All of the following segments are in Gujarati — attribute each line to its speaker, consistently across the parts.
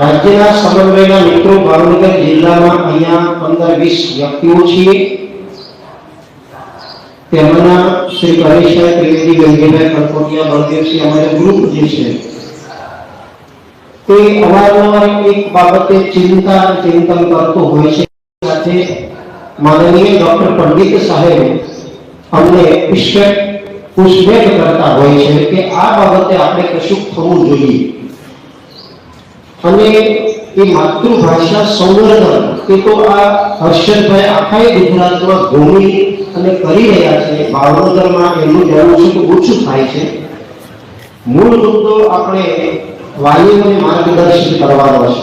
Speaker 1: રાજ્યના સમન્વયના મિત્રો ભાવનગર જિલ્લામાં અહીંયા પંદર વીસ વ્યક્તિઓ છીએ. તેમાંના શ્રી પરેશભાઈ ત્રિવેદી ગંગીભાઈ કડકોટિયા બળદેવસિંહ અમારે ગ્રુપ જે છે. તે અવારનવાર એક બાબતે ચિંતા અને ચિંતન કરતો હોય છે. સાથે માનનીય ડોક્ટર પંડિત સાહેબ અમને પુષ્પેટ પુષ્પેટ કરતા હોય છે કે આ બાબતે આપણે કશું થવું જોઈએ. અને એ માતૃભાષા સંવર્ધન, એ તો આ હર્ષદભાઈ આખા ગુજરાતમાં ભૂમિ અને કરી રહ્યા છે. ભાવનગરમાં એમનું જવું છે કે ઓછું થાય છે. મૂળ મુદ્દો આપણે વાલીઓને માર્ગદર્શન કરવાનો છે.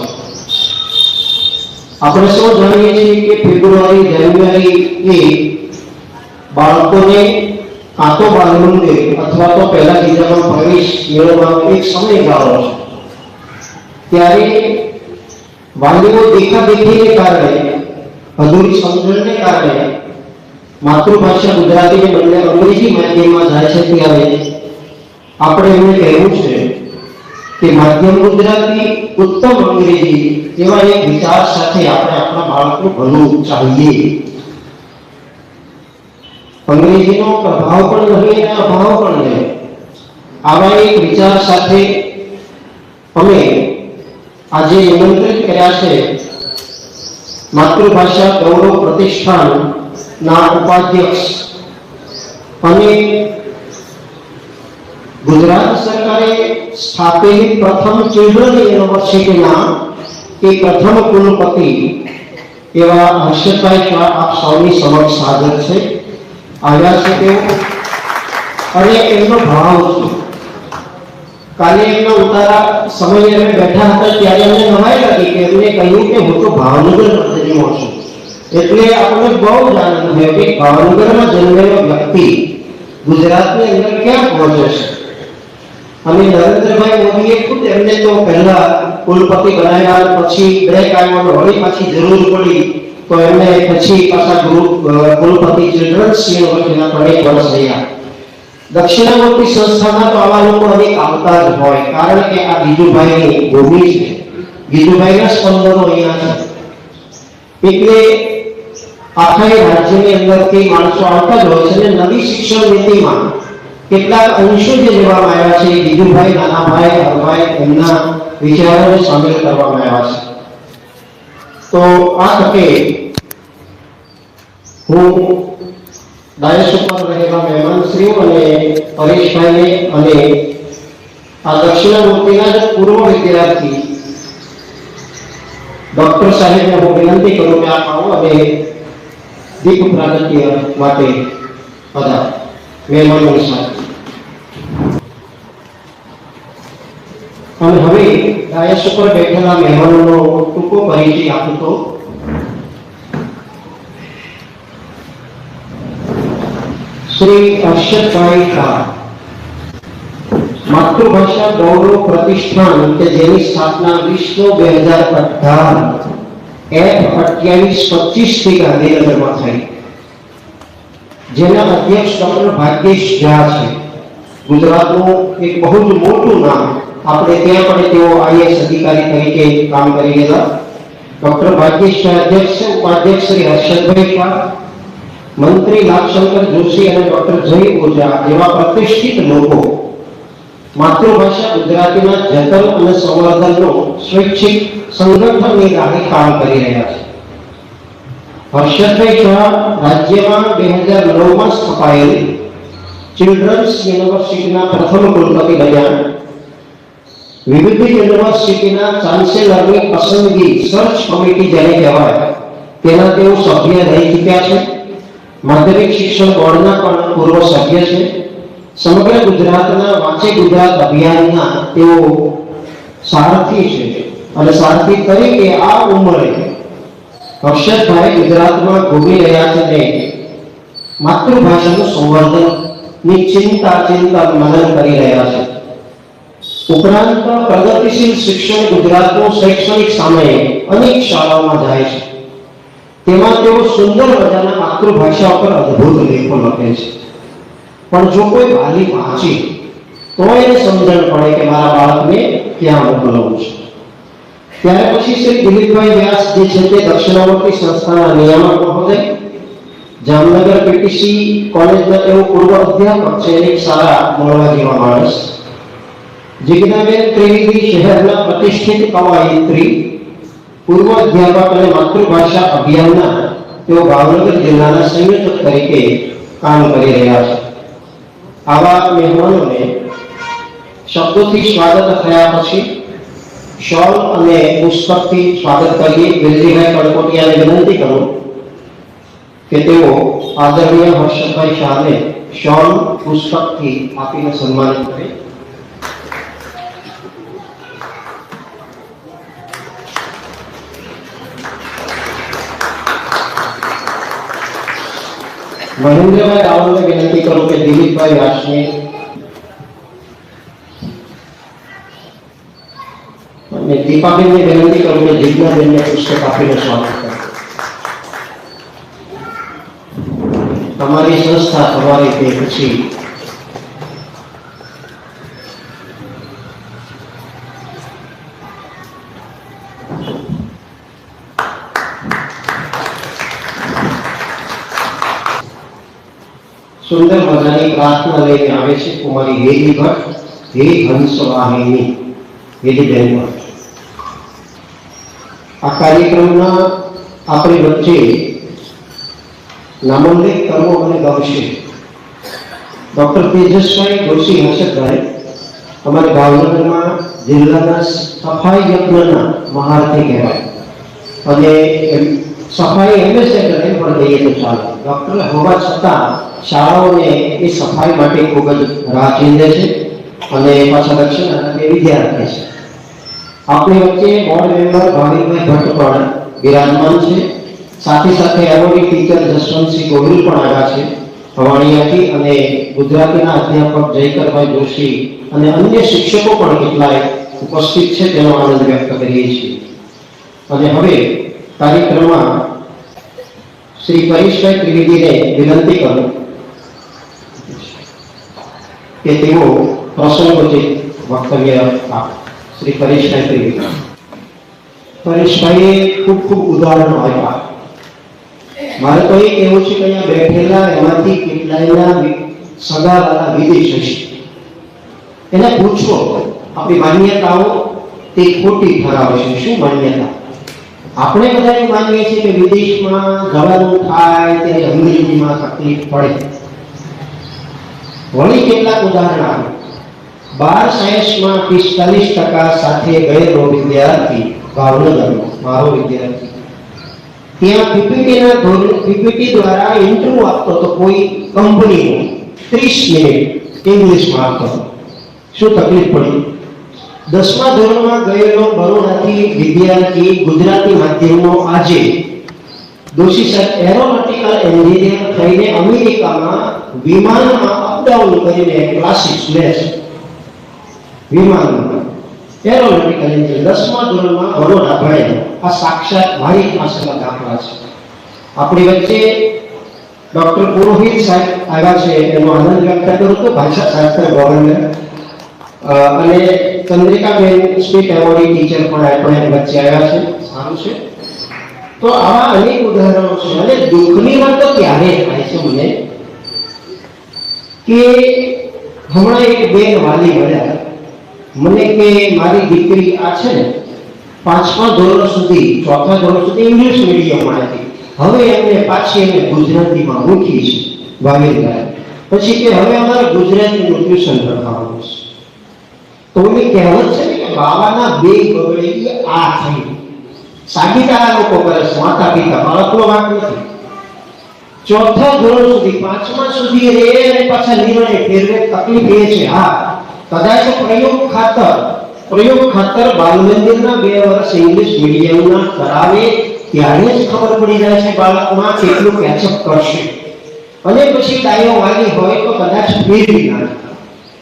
Speaker 1: આપણે સૌ જાણીએ છીએ કે ફેબ્રુઆરી, જાન્યુઆરી એ બાળકોને કાં તો બાલમંદિર અથવા તો પહેલા બીજામાં પ્રવેશ મેળવવાનો એક સમયગાળો છે. ત્યારે વાલીઓ દેખાદેખીને કારણે, અધૂરી સમજણને કારણે માતૃભાષા ગુજરાતીને બદલે અંગ્રેજી માધ્યમમાં જાય છે. ત્યારે આપણે એમને કહેવું છે કે માધ્યમ ગુજરાતી ઉત્તમ અંગ્રેજી એવા એક વિચાર સાથે આપણે આપણા બાળકો ભણવું ચાહીએ. અંગ્રેજીનો પ્રભાવ પણ નહીં અને અભાવ પણ નહીં આવા એક વિચાર સાથે અમે આજે નિમંત્રિત કર્યા છે. માતૃભાષા ગૌરવ પ્રતિષ્ઠાન ના ઉપાધ્યક્ષ અને ગુજરાત સરકારે સ્થાપેલી પ્રથમ ચિલ્ડ્રન યુનિવર્સિટીના એ પ્રથમ કુલપતિ એવા હર્ષભાઈ આપ સૌની સમક્ષ હાજર છે. આવ્યા છે તેઓ. અને એમનો ભાવ છે. કાલે એમના ઉતારા સમયે અમે બેઠા હતા ત્યારે અમને નવાઈ લાગી કે એમને કહ્યું કે હું તો ભાવનગર જન્મો છું એટલે આપણને બહુ જ આનંદ થયો કે ભાવનગરમાં જન્મેલો વ્યક્તિ ગુજરાતની અંદર ક્યાં પહોંચે છે? અને નરેન્દ્રભાઈ મોદીએ ખુદ એમને તો પહેલા કુલપતિ બનાવ્યા, પછી બ્રેક આવ્યો અને વળી પાછી જરૂર પડી, તો એમને પછી પાછા ગ્રુપ કુલપતિ ચિલ્ડ્રન્સ યુનિવર્સિટીના ત્રણેક વર્ષ રહ્યા. દક્ષિણામૂર્તિ સંસ્થામાં તો આવા લોકો અનેક આવતા જ હોય, કારણ કે આ ગીજુભાઈની ભૂમિ છે. ગીજુભાઈના સ્પંદનો અહીંયા છે. એટલે આખા રાજ્યની અંદરથી માણસો આવતા જ હોય છે અને નવી શિક્ષણ નીતિમાં કેટલાક અંશો જે લેવામાં આવ્યા છે ગીજુભાઈ નાનાભાઈ, હરભાઈ, એમના વિચારોને સામેલ કરવામાં આવ્યા છે. તો આ તકે હું ડાયસ ઉપર રહેલા મહેમાનશ્રીઓ અને પરેશભાઈને અને આ દક્ષિણામૂર્તિના જ પૂર્વ વિદ્યાર્થી ડોક્ટર સાહેબને હું વિનંતી કરું કે આપ આવો અને દીપ પ્રાગત્ય માટે બધા મહેમાનોની સાથે. અને હવે ડાયસ ઉપર બેઠેલા મહેમાનોનો ટૂંકો પરિચય આપું તો શ્રી હર્ષદભાઈ શાહ માતૃભાષા ગૌરવ પ્રતિષ્ઠાન કે જેની સ્થાપના વિશ્વ બે હજાર અઢાર એફ અઠ્યાવીસ પચીસથી ગાંધીનગરમાં થઈ જેના અધ્યક્ષ ડોક્ટર ભાગ્યેશ ઝા છે ગુજરાતનું એક બહુ જ મોટું નામ આપણે ત્યાં પણ તેઓ આઈએસ અધિકારી તરીકે કામ કરી ગયેલા ડોક્ટર ભાગ્યેશ ઝા અધ્યક્ષ છે ઉપાધ્યક્ષ શ્રી હર્ષદભાઈ શાહ મંત્રી લાભશંકર જોશી અને ડોક્ટર જય ઓઝા જેવા પ્રતિષ્ઠિત લોકો માતૃભાષા ગુજરાતીના જતન અને સંવર્ધનનો સ્વૈચ્છિક સંગઠનની રાહે કામ કરી રહ્યા છે. હર્ષદભાઈ શાહ રાજ્યમાં બે હજાર નવમાં સ્થપાયેલી ચિલ્ડ્રન્સ યુનિવર્સિટીના પ્રથમ કુલપતિ બન્યા. વિવિધ યુનિવર્સિટીના ચાન્સેલરની પસંદગી સર્ચ કમિટી જેને કહેવાય તેના તેઓ સભ્ય રહી ચૂક્યા છે. માધ્યમિક શિક્ષણ બોર્ડના પણ પૂર્વ સભ્ય છે. સમગ્ર ગુજરાતના, વાંચે ગુજરાત અભિયાનના તેઓ સારથી છે અને સારથી તરીકે આ ઉંમરે અક્ષરભાઈ ગુજરાતમાં ઘૂમી રહ્યા છે ને માતૃભાષાનું સંવર્ધનની ચિંતા ચિંતા મનન કરી રહ્યા છે. ઉપરાંત પ્રગતિશીલ શિક્ષણ ગુજરાતનું શૈક્ષણિક સામે અનેક શાળાઓમાં જાય છે. તેમાં તેઓ સુંદર મજાના માતૃભાષા પર અદ્ભુત લેખો લખે છે. પણ જો કોઈ વાલી વાંચે, તો એને સમજણ પડે કે મારા બાળકને ત્યાં મોકલવું છે. ત્યાર પછી શ્રી દિલીપભાઈ વ્યાસ જે છે તે દક્ષિણાવર્તી સંસ્થાના નિયામક મહોદય જામનગર પીટીસી કોલેજના તેઓ પૂર્વ અધ્યાપક છે એક સારા મળવા જેવા માણસ. જિજ્ઞાબેન ત્રિવેદી શહેરના પ્રતિષ્ઠિત કવાયત્રી પૂર્વ અધ્યાપક અને માતૃભાષા અભિયાનના તેઓ ભાવનગર જિલ્લાના સંયોજક તરીકે કામ કરી રહ્યા છે. આવા મહેમાનોને શબ્દોથી સ્વાગત થયા પછી શોલ અને પુસ્તકથી સ્વાગત કરીએ વેલજીભાઈ કડકોટિયાને વિનંતી કરું કે તેઓ આદરણીય હર્ષદભાઈ શાહને શોલ પુસ્તકથી આપીને સન્માનિત કરે. મહેન્દ્રભાઈ રાવલને વિનંતી કરું કે દિલીપભાઈ વ્યાસને અને દીપાબેનને વિનંતી કરું કે જીજ્ઞાબેનને પુસ્તક આપીને સ્વાગત કરે તમારી સંસ્થા તમારી તે પછી સુંદર મજાની પ્રાર્થના લઈને આવે છે કુમારી હેલી ભટ્ટ. હે હંસ વાહિની હેલી બેન ભટ્ટ આ કાર્યક્રમના આપણી વચ્ચે નામોલ્લેખ કરવો મને ગમશે. ડૉક્ટર તેજસભાઈ જોશી હર્ષદભાઈ, અમારા ભાવનગરમાં જિલ્લાના સફાઈ યજ્ઞના મહારથી કહેવાય. અને સફાઈ એમ્બેસેડર એમ પણ લઈએ તો ચાલે. ડોક્ટર હોવા છતાં શાળાઓને એ સફાઈ માટે ખૂબ જ રાહ ચીંધે છે અને પાછા દક્ષિણ અને વિદ્યાર્થી છે. આપણી વચ્ચે બોર્ડ મેમ્બર ભાવિકભાઈ ભટ્ટ પણ વિરાજમાન છે. સાથે સાથે એવોર્ડી ટીચર જસવંતસિંહ ગોહિલ પણ આવ્યા છે. ભવાણીયાથી અને ગુજરાતીના અધ્યાપક જયકરભાઈ જોશી અને અન્ય શિક્ષકો પણ કેટલાય ઉપસ્થિત છે, તેનો આનંદ વ્યક્ત કરીએ છીએ. અને હવે કાર્યક્રમમાં શ્રી પરેશભાઈ ત્રિવેદીને વિનંતી કરું કે તેઓ પ્રસંગોચિત વક્તવ્ય આપે. શ્રી પરેશભાઈ ત્રિવેદી પરેશભાઈએ ખૂબ ખૂબ ઉદાહરણો આપ્યા. મારે તો એ કહેવું છે કે અહીંયા બેઠેલા, એમાંથી કેટલાયના સગા સગાવાલા વિદેશ હશે એને પૂછો, આપણી માન્યતાઓ તે ખોટી ઠરાવે છે. શું માન્યતા? આપણે બધા એવું માનીએ છીએ કે વિદેશમાં જવાનું થાય ત્યારે અંગ્રેજીમાં તકલીફ પડે. વળી કેટલાક ઉદાહરણ આપે. બાર સાયન્સમાં પિસ્તાલીસ ટકા સાથે ગયેલો વિદ્યાર્થી ભાવનગરનો, મારો વિદ્યાર્થી. ત્યાં પીપીટીના ધોરણ, પીપીટી દ્વારા ઇન્ટરવ્યુ આપતો તો કોઈ કંપનીનો ત્રીસ મિનિટ ઇંગ્લિશમાં આપતો. શું તકલીફ પડી? દસમા ધોરણમાં ગયેલો બરોડાથી વિદ્યાર્થી ગુજરાતી માધ્યમનો આજે દોશી સાહેબ એરોનોટિકલ એન્જિનિયર થઈને અમેરિકામાં વિમાનમાં અપડાઉન કરીને ક્લાસીસ લે છે. વિમાનમાં. એરોનોટિકલ એન્જિનિયર દસમા ધોરણમાં બરોડા ભણે. આ સાક્ષાત મારી પાસેના દાખલા છે. આપણી વચ્ચે ડોક્ટર પુરોહિત સાહેબ આવ્યા છે, એનો આનંદ વ્યક્ત કરું તો ભાષા શાસ્ત્ર ગવર્નર અને ચંદ્રિકાબેન સ્પીક એવોર્ડી ટીચર પણ આપણે વચ્ચે આવ્યા છે. સારું છે. તો આવા અનેક ઉદાહરણો છે. અને દુઃખની વાત તો ક્યારે થાય છે મને? કે હમણાં એક બેન વાલી મળ્યા. મને કે મારી દીકરી આ છે ને, પાંચમા ધોરણ સુધી, ચોથા ધોરણ સુધી ઇંગ્લિશ મીડિયમમાં હતી. હવે એમને પાછી એને ગુજરાતીમાં મૂકી છે. વાવેતર. પછી કે હવે અમારે ગુજરાતીનું ટ્યુશન રખાવવાનું છે. એની કહેવત છે ને કે બાવાના બે બગડેલી આ થઈ. સાગીતાના લોકો કરે છે, માતા પિતા બાળકનો વાંક નથી. ચોથા ધોરણ સુધી, પાંચમા સુધી રે અને પાછા નિર્ણય ફેરવે, તકલીફ એ છે. હા, કદાચ પ્રયોગ ખાતર પ્રયોગ ખાતર બાલ મંદિરના બે વર્ષ ઇંગ્લિશ મીડિયમના કરાવે, ત્યારે જ ખબર પડી જાય છે બાળકમાં કેટલું કેચઅપ કરશે. અને પછી ડાયો વાગી હોય તો કદાચ ફેરવી નાખે.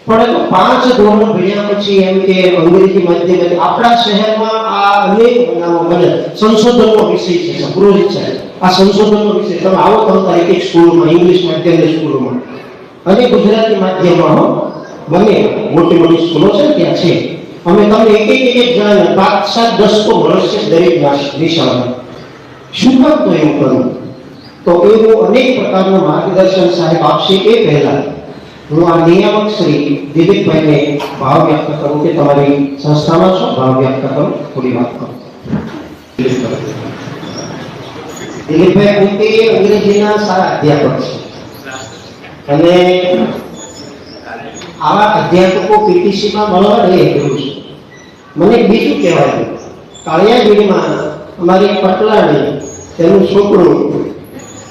Speaker 1: પણ તો પાંચ ધોરણ ભણ્યા પછી એમ કે અંગ્રેજી માધ્યમ આપણા શહેરમાં આ અનેક બનાવો બને. સંશોધનનો વિષય છે પુરોહિત છે. આ સંશોધનનો વિષય, તમે આવો તમે એક એક સ્કૂલમાં, ઇંગ્લિશ માધ્યમની સ્કૂલોમાં. અને ગુજરાતી માધ્યમમાં બને મોટી મોટી સ્કૂલો છે ત્યાં છે. અમે તમને એક એક એક જણાને પાંચ, સાત, દસ તો મળશે દરેક દિશામાં. શું કામ તો એવું કરવું તો એવું અનેક પ્રકારનું માર્ગદર્શન સાહેબ આપશે એ પહેલા. હું આ નિયામક શ્રી દિલીપભાઈને ભાવ વ્યક્ત કરું કે તમારી સંસ્થામાં શું ભાવ વ્યક્ત કરું? થોડી વાત કરું. દિલીપભાઈ પોતે અંગ્રેજીના સારા અધ્યાપક છે. અને આવા અધ્યાપકો પીટીસીમાં મળવા રહે એવું છે. મને બીજું કહેવાય કાળિયાગીરીમાં અમારી પટલાની તેનું છોકરું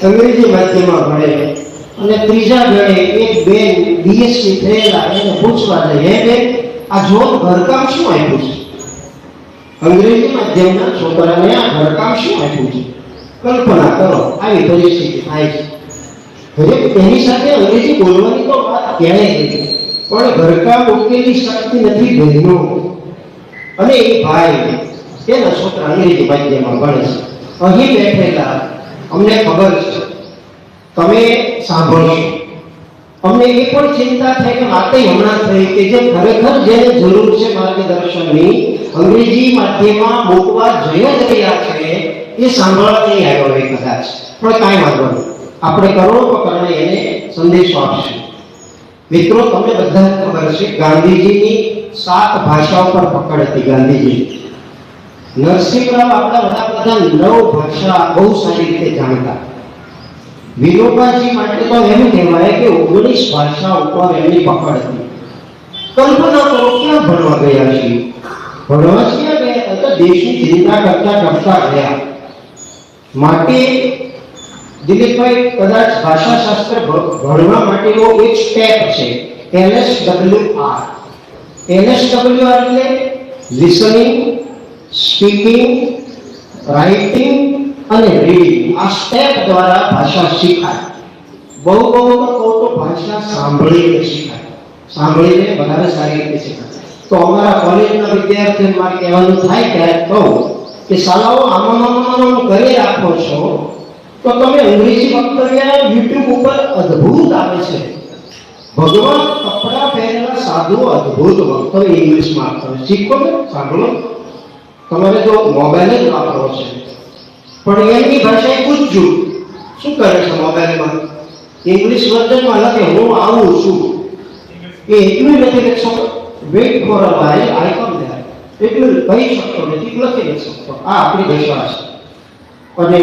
Speaker 1: અંગ્રેજી માધ્યમમાં ભણે અને ત્રીજા ગણે એક બેન બીએસસી થયેલા એને પૂછવા જાય, હે બેન, આ જોબ ઘરકામ શું આપ્યું છે? અંગ્રેજી માધ્યમના છોકરાને આ ઘરકામ શું આપ્યું છે? કલ્પના કરો, આવી પરિસ્થિતિ થાય છે. હવે તેની સાથે અંગ્રેજી બોલવાની તો વાત ક્યાંય નહીં પણ ઘરકામ ઉકેલી શકતી નથી બહેનો અને એ ભાઈ તેના છોકરા અંગ્રેજી માધ્યમમાં ભણે છે. અહીં બેઠેલા, અમને ખબર છે. તમે સાંભળશો અમને એ પણ ચિંતા થાય કે વાતે હમણાં થઈ કે જે ખરેખર જેને જરૂર છે માર્ગદર્શનની, અંગ્રેજી માધ્યમમાં મૂકવા જઈ જ રહ્યા છે, એ સાંભળવા નહીં આવ્યો હોય કદાચ. પણ કાંઈ વાંધો નહીં. આપણે કરોડો કરણે એને સંદેશો આપશું. મિત્રો, તમને બધા ખબર છે, ગાંધીજીની સાત ભાષાઓ પર પકડ હતી ગાંધીજી. નરસિંહરાવ આપણા વડાપ્રધાન નવ ભાષા બહુ સારી રીતે જાણતા. વિનોબાજી માટે તો એમ કહેવાય કે ઓગણીસ ભાષા ઉપર એમની પકડ હતી કલ્પના કરો ક્યાં ભણવા ગયા છીએ ભણવા જ ક્યાં ગયા હતા તો દેશની ચિંતા કરતા કરતા ગયા માટે દિલીપભાઈ કદાચ ભાષાશાસ્ત્ર ભ- ભણવા માટેનો એક સ્ટેપ છે L S W R L S W R એટલે લિસનિંગ સ્પીકિંગ રાઇટિંગ અને રીડિંગ આ સ્ટેપ દ્વારા ભાષા શીખાય. બહુ બહુ તો કહું તો ભાષા સાંભળીને શીખાય. સાંભળીને વધારે સારી રીતે શીખાય. તો અમારા કોલેજના વિદ્યાર્થીઓ મારે કહેવાનું થાય ત્યારે કહું કે શાળાઓ આમાં આમાં કરી રાખો છો, તો તમે અંગ્રેજી વક્તવ્ય યુટ્યુબ ઉપર અદ્ભુત આવે છે. ભગવાન કપડા પહેરેલા સાધુ અદ્ભુત વક્તવ્ય ઇંગ્લિશમાં આપતા શીખો ને સાંભળો. તમારે જો મોબાઈલ જ વાપરો છે. પણ એની ભાષા એ પૂછજો શું કરે છે મોબાઈલમાં? ઇંગ્લિશ વર્ઝનમાં લખે, હું આવું છું. એ એટલું નથી લખશો wait wait for a while I come there એટલું કહી શકતો નથી લખી નથી શકતો. આ આપણી ભાષા છે. અને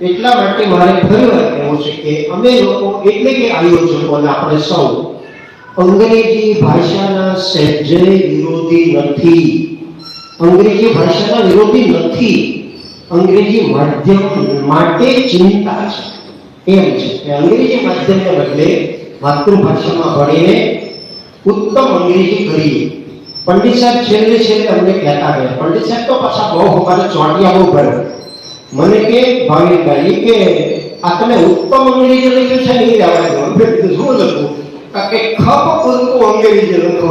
Speaker 1: એટલા માટે મારે ફરીવાર કહેવું છે કે અમે લોકો એટલે કે આયોજકો અને આપણે સૌ અંગ્રેજી ભાષાના સહેજે વિરોધી નથી. અંગ્રેજી ભાષાના વિરોધી નથી. અંગ્રેજી માધ્યમ માટે ચિંતા છે. એમ છે? કે અંગ્રેજી માધ્યમને બદલે માતૃભાષામાં ભણીને ઉત્તમ અંગ્રેજી કરીએ. પંડિત સાહેબ છેલ્લે છેલ્લે અમને કહેતા ગયા પંડિત સાહેબ તો પાછા બહુ અમારે ચોટિયા બહુ ભરે મને કે ભાવિકભાઈ કે આ તમે ઉત્તમ અંગ્રેજી લખ્યું છે ને એ આવવા દો મેં કીધું, શું લખું? કારણ કે ખપ પૂરતું અંગ્રેજી લખો.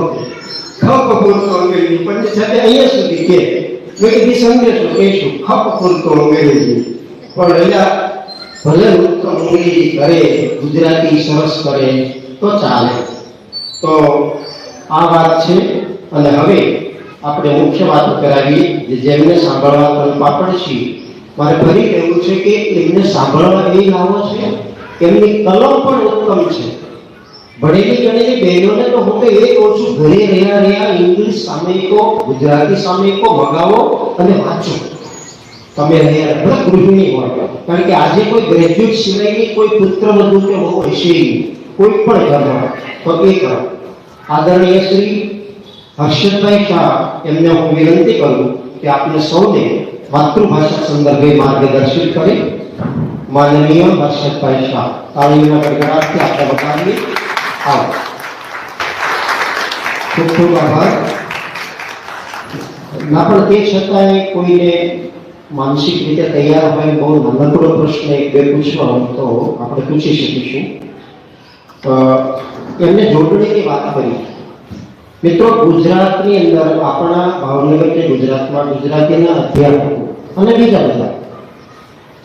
Speaker 1: ખપ પૂરતું અંગ્રેજી. પંડિત સાહેબ અહીંયા સુધી કે કીધી સંદેશો કહીશું ખપ પૂરતું મેળવી પણ અહીંયા ભલે ઉત્તમ અંગ્રેજી કરે, ગુજરાતી સરસ કરે, તો ચાલે. તો આ વાત છે, અને હવે આપણે મુખ્ય વાતો કરાવીએ જેમને સાંભળવા પણ છીએ. મારે ફરી કહેવું છે કે એમને સાંભળવા એ લાવો છે, એમની કલમ પણ ઉત્તમ છે. ભણેલી ગણેલી બહેનોને તો હું તો એ કહું છું, ઘરે રહ્યા રહ્યા ઇંગ્લિશ સામયિકો ગુજરાતી સામયિકો મગાવો અને વાંચો. તમે રહ્યા ભલે ગૃહિણી હોય, કારણ કે આજે કોઈ ગ્રેજ્યુએટ સિવાયની કોઈ પુત્ર વધુ કે બહુ હશે કોઈ પણ ઘરમાં તો એ કરો. આદરણીય શ્રી હર્ષદભાઈ શાહ, એમને હું વિનંતી કરું કે આપને સૌને માતૃભાષા સંદર્ભે માર્ગદર્શન કરે. માનનીય હર્ષદભાઈ શાહ, તાળીઓના ગડગડાટથી આપણે બતાવીએ આવો ખૂબ ખૂબ આભાર ના પણ તે છતાંય કોઈને માનસિક રીતે તૈયાર હોય બહુ નાનકડો પ્રશ્ન એક બે પૂછવા હોય તો આપણે પૂછી શકીશું અ, એમને જોડણીની વાત કરી મિત્રો ગુજરાતની અંદર આપણા ભાવનગર કે ગુજરાતમાં ગુજરાતીના અધ્યાપકો અને બીજા બધા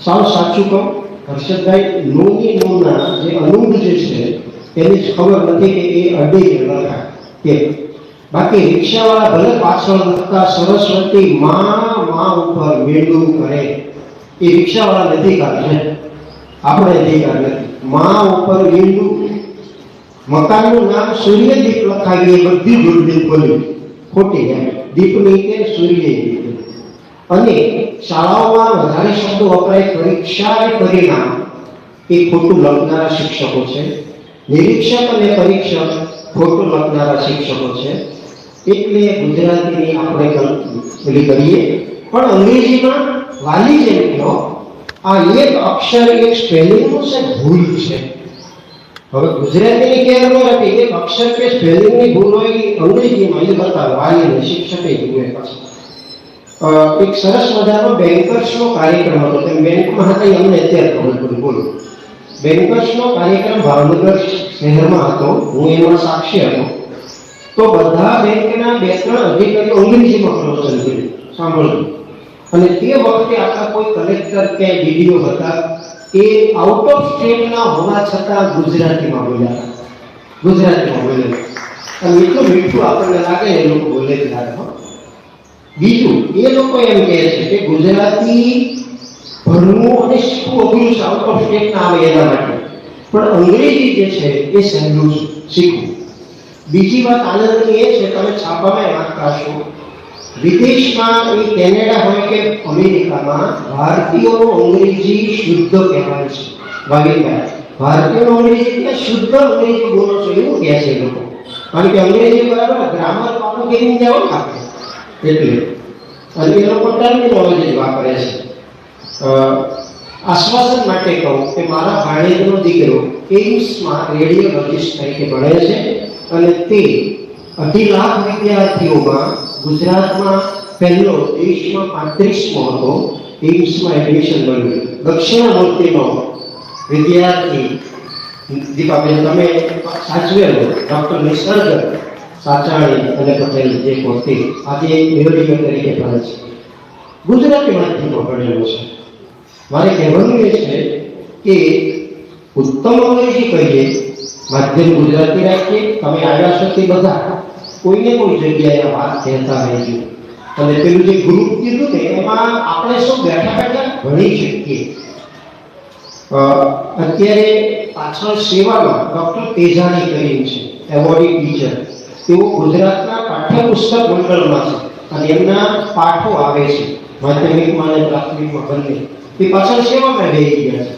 Speaker 1: સાવ સાચું કહું હર્ષદભાઈ નૂની નૂના જે અનુંગ જે છે તેની ખબર નથી કે એ અડી લખાય કે બાકી રિક્ષાવાળા ભલે પાછળ લખતા સરસ્વતી માં માં ઉપર મેંડું કરે. એ રિક્ષાવાળા અધિકાર છે આપણે અધિકાર નથી. મા ઉપર મેંડું મકાનનું નામ સૂર્યદીપ લખાવી એ બધી દૂરબીન બોલ્યું ખોટી એમ દીપની કે સૂર્યદીપ અને શાળાઓમાં વધારે શબ્દો વપરાય પરીક્ષા અને પરિણામ. એ ખોટું લખનારા શિક્ષકો છે. નિરીક્ષક અને પરીક્ષક ખોટું લખનારા શિક્ષકો છે. એટલે ગુજરાતીની આપણે ભૂલી કરીએ. પણ અંગ્રેજીમાં વાલી જે કહો આ એક અક્ષર, એક સ્પેલિંગનું છે, ભૂલ છે. હવે ગુજરાતીની કેર ન એક અક્ષર કે સ્પેલિંગની ભૂલ હોય અંગ્રેજીમાં એ બતાવે વાલીને શિક્ષકે જોઈએ પછી એક સરસ મજાનો બેન્કર્સનો કાર્યક્રમ હતો. તે બેંકમાં હતા અમને અત્યારે ખબર પડી. બોલો. બેન્કર્સનો કાર્યક્રમ ભાવનગર શહેરમાં હતો હું એમાં સાક્ષી હતો તો બધા બેંકના બે ત્રણ અધિકારીઓ અંગ્રેજીમાં પ્રવચન કર્યું સાંભળજો અને તે વખતે આપણા કોઈ કલેક્ટર કે ડીડીઓ હતા એ આઉટ ઓફ સ્ટેટના હોવા છતાં ગુજરાતીમાં બોલ્યા હતા. ગુજરાતીમાં બોલ્યા અને એટલું મીઠું આપણને લાગે એ લોકો બોલે જ લાગે હો. બીજું એ લોકો એમ કહે છે કે ગુજરાતી ભણવું અને શીખવું અઘરું આઉટ ઓફ સ્ટેટના આવે એના માટે. પણ અંગ્રેજી જે છે, એ સહેલું શીખવું. બીજી વાત આનંદની એ છે, તમે છાપામાં વાંચતા છો વિદેશમાં એ કેનેડા હોય કે અમેરિકામાં ભારતીયોનો અંગ્રેજી શુદ્ધ કહેવાય છે. ભાવિકભાઈ ભારતીયનો અંગ્રેજી એટલે શુદ્ધ અંગ્રેજી બોલો છો, એવું કહે છે લોકો. કારણ કે અંગ્રેજી બરાબર ગ્રામર પાપું કેવી રીતે એટલે, અને એ લોકો ટર્મિનોલોજી વાપરે છે. આશ્વાસન માટે કહું કે મારા ભાણેજનો દીકરો એમ્સમાં રેડિયોલોજિસ્ટ તરીકે ભણે છે અને તે અઢી લાખ વિદ્યાર્થીઓમાં ગુજરાતમાં પહેલો દેશમાં પાંત્રીસમો હતો એઇમ્સમાં એડમિશન મળ્યું. દક્ષિણામૂર્તિનો વિદ્યાર્થી, દીપાબેન, તમે સાચવેલો, ડૉક્ટર નિસર્ગ સાચાણી અને પટેલ જે પોતે આજે નિરોગીઓ તરીકે ભણે છે. ગુજરાતી માધ્યમમાં ભણેલો છે. મારે કહેવાનું એ છે કે ઉત્તમ અંગ્રેજી કહીએ, માધ્યમ ગુજરાતી રાખીએ, તમે આગળ છો તે બધા, કોઈને કોઈ જગ્યાએ વાત કહેતા રહેજો. અને પેલું જે ગ્રુપ કીધું ને, એમાં આપણે શું બેઠા બેઠા ભણી શકીએ. અત્યારે પાછળ સેવામાં ડૉક્ટર તેજાણી કરીને છે એવોર્ડી ટીચર. તેઓ ગુજરાતના પાઠ્યપુસ્તક મંડળમાં છે અને એમના પાઠો આવે છે માધ્યમિકમાં અને પ્રાથમિકમાં બંને. તે પાછળ સેવામાં રહી ગયા છે?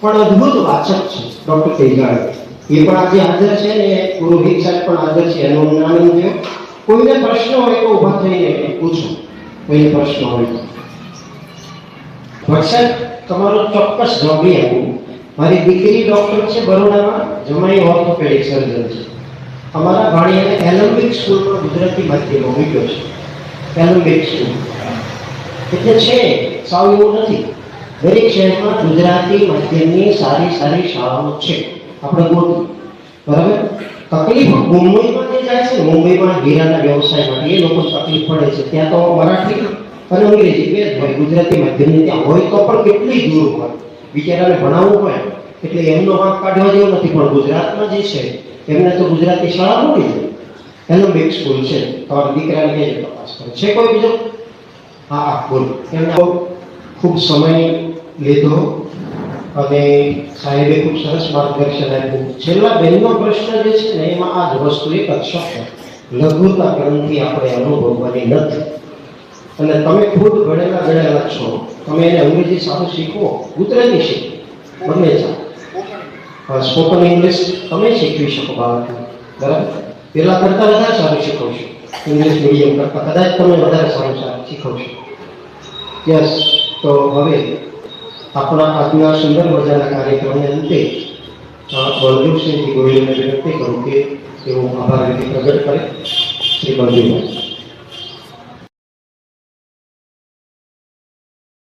Speaker 1: પણ અદ્ભુત વાચક છે, ડૉક્ટર તેજાણી એ પણ આજે હાજર છે ને, પુરોહિત સાહેબ પણ હાજર છે, એનો હું આનંદ થયો કોઈને પ્રશ્ન હોય તો ઊભા થઈને પૂછો. કોઈને પ્રશ્ન હોય તો. વર્ષ તમારો ચોક્કસ જવાબ નહીં મારી દીકરી ડૉક્ટર છે બરોડામાં, જમાઈ ઓર્થોપેડિક સર્જન છે. અમારા ભાણિયાને એલમ્બિક સ્કૂલમાં ગુજરાતી માધ્યમમાં મૂક્યો છે. એલમ્બિક સ્કૂલ. એટલે છે, સાવ એવું નથી. દરેક શહેરમાં ગુજરાતી માધ્યમની સારી સારી શાળાઓ છે. આપણે ગોઠવી બરાબર તકલીફ મુંબઈમાં જે જાય છે, મુંબઈમાં હીરાના વ્યવસાય માટે એ લોકો તકલીફ પડે છે. ત્યાં તો મરાઠી અને અંગ્રેજી, બે જ હોય. ગુજરાતી માધ્યમની ત્યાં હોય તો પણ કેટલી દૂર હોય. બિચારાને ભણાવવું હોય એટલે એમનો વાંક કાઢવા જેવો નથી. પણ ગુજરાતમાં જે છે, એમને તો ગુજરાતી શાળા મળી જાય. એનો બેક સ્કૂલ છે. તમારા દીકરાને તપાસ કરે. છે કોઈ બીજો? હા હા, બોલો. એમને ખૂબ સમય લીધો અને સાહેબે ખૂબ સરસ માર્ગદર્શન આપ્યું. છેલ્લા બેનનો પ્રશ્ન જે છે ને, એમાં આ જ વસ્તુ એક જ શબ્દ. લઘુતા ગ્રંથિ આપણે અનુભવવાની નથી. અને તમે ખુદ ઘડેલા ગણેલા છો. તમે એને અંગ્રેજી સારું શીખવો. ગુજરાતી શીખો. બંને ચાલે સ્પોકન ઇંગ્લિશ તમે શીખવી શકો બાળકને. બરાબર? પેલા કરતાં વધારે સારું શીખવશો. ઇંગ્લિશ મીડિયમ કરતાં કદાચ તમે વધારે સારું શીખવશો. યસ, તો હવે આપણા આજના સુંદર મજાના કાર્યક્રમને અંતે બળદેવસિંહજી ગોહિલને વિનંતી કરું કે તેઓ આભાર રીતે પ્રગટ કરે, શ્રી બળદેવભાઈ